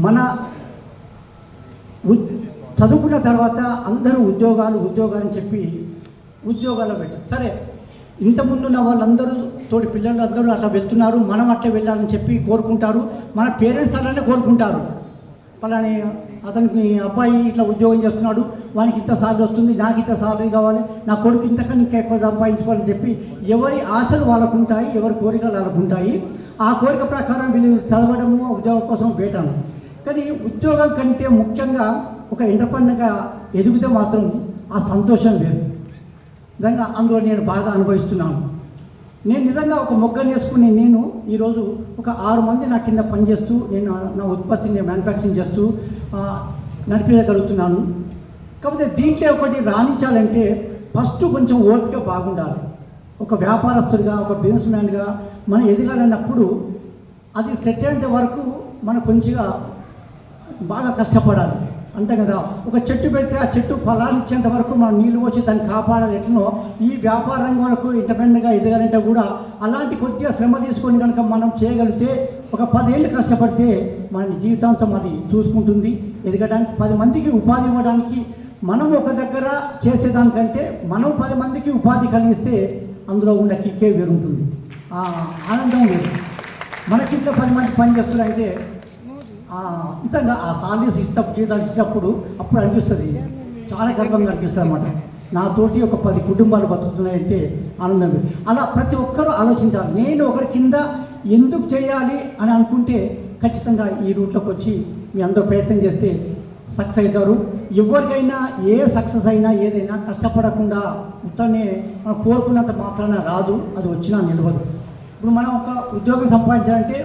మన ఉద్- చదువుకున్న తర్వాత అందరూ ఉద్యోగాలు ఉద్యోగాలు అని చెప్పి ఉద్యోగాల్లో పెట్టారు సరే ఇంతకుముందు ఉన్న వాళ్ళందరూ తోటి పిల్లలు అందరూ అట్లా వెళ్తున్నారు మనం అట్లా వెళ్ళాలని చెప్పి కోరుకుంటారు మన పేరెంట్స్ అలానే కోరుకుంటారు. పలాని అతనికి అబ్బాయి ఇట్లా ఉద్యోగం చేస్తున్నాడు వానికి ఇంత సాలరీ వస్తుంది నాకు ఇంత సాలరీ కావాలి నా కొడుకు ఇంతకన్నా ఇంకా ఎక్కువ సంపాదించుకోవాలని చెప్పి ఎవరి ఆశలు వాళ్ళకు ఉంటాయి ఎవరి కోరికలు వాళ్ళకు ఉంటాయి ఆ కోరిక ప్రకారం వీళ్ళు చదవడము ఉద్యోగం కోసం పెట్టాను కానీ ఉద్యోగం కంటే ముఖ్యంగా ఒక ఎంటర్ప్రెన్యూర్గా ఎదిగితే మాత్రం ఆ సంతోషం వేరు. నిజంగా అందులో నేను బాగా అనుభవిస్తున్నాను. నేను నిజంగా ఒక మొగ్గ నేర్చుకుని నేను ఈరోజు ఒక ఆరు మంది నా కింద పనిచేస్తూ నేను నా ఉత్పత్తిని మ్యానుఫ్యాక్చరింగ్ చేస్తూ నడిపించగలుగుతున్నాను. కాకపోతే దీంట్లో ఒకటి రాణించాలంటే ఫస్ట్ కొంచెం ఓపిక బాగుండాలి. ఒక వ్యాపారస్తుడిగా ఒక బిజినెస్ మ్యాన్గా మనం ఎదగాలన్నప్పుడు అది సెట్ అయ్యేంత వరకు మనకు కొంచెంగా బాగా కష్టపడాలి. అంతే కదా ఒక చెట్టు పెడితే ఆ చెట్టు ఫలాలు ఇచ్చేంత వరకు మనం నీళ్ళు వచ్చి దాన్ని కాపాడాలి ఎట్లనో ఈ వ్యాపార రంగంలో ఇండిపెండెంట్గా ఎదగాలంటే కూడా అలాంటి కొద్దిగా శ్రమ తీసుకొని కనుక మనం చేయగలిగితే ఒక పదేళ్ళు కష్టపడితే మన జీవితాంతం అది చూసుకుంటుంది. ఎదగడానికి పది మందికి ఉపాధి ఇవ్వడానికి మనం ఒక దగ్గర చేసేదానికంటే మనం పది మందికి ఉపాధి కలిగిస్తే అందులో ఉన్న కిక్కే వేరుంటుంది. ఆ ఆనందం వేరు. మనకింట్లో పది మంది పని చేస్తున్నారంటే అయితే నిజంగా ఆ సాలరీస్ ఇస్తప్పుడు జీతాలు ఇచ్చినప్పుడు అప్పుడు అనిపిస్తుంది. చాలా గర్వంగా అనిపిస్తుంది అనమాట నాతోటి ఒక పది కుటుంబాలు బతుకుతున్నాయంటే ఆనందం అలా ప్రతి ఒక్కరూ ఆలోచించాలి. నేను ఒకరి కింద ఎందుకు చేయాలి అని అనుకుంటే ఖచ్చితంగా ఈ రూట్లోకి వచ్చి మీ అందరూ ప్రయత్నం చేస్తే సక్సెస్ అవుతారు. ఎవరికైనా ఏ సక్సెస్ అయినా ఏదైనా కష్టపడకుండా మొత్తాన్ని మనం కోరుకున్నంత మాత్రాన రాదు. అది వచ్చినా నిలవదు. ఇప్పుడు మనం ఒక ఉద్యోగం సంపాదించాలంటే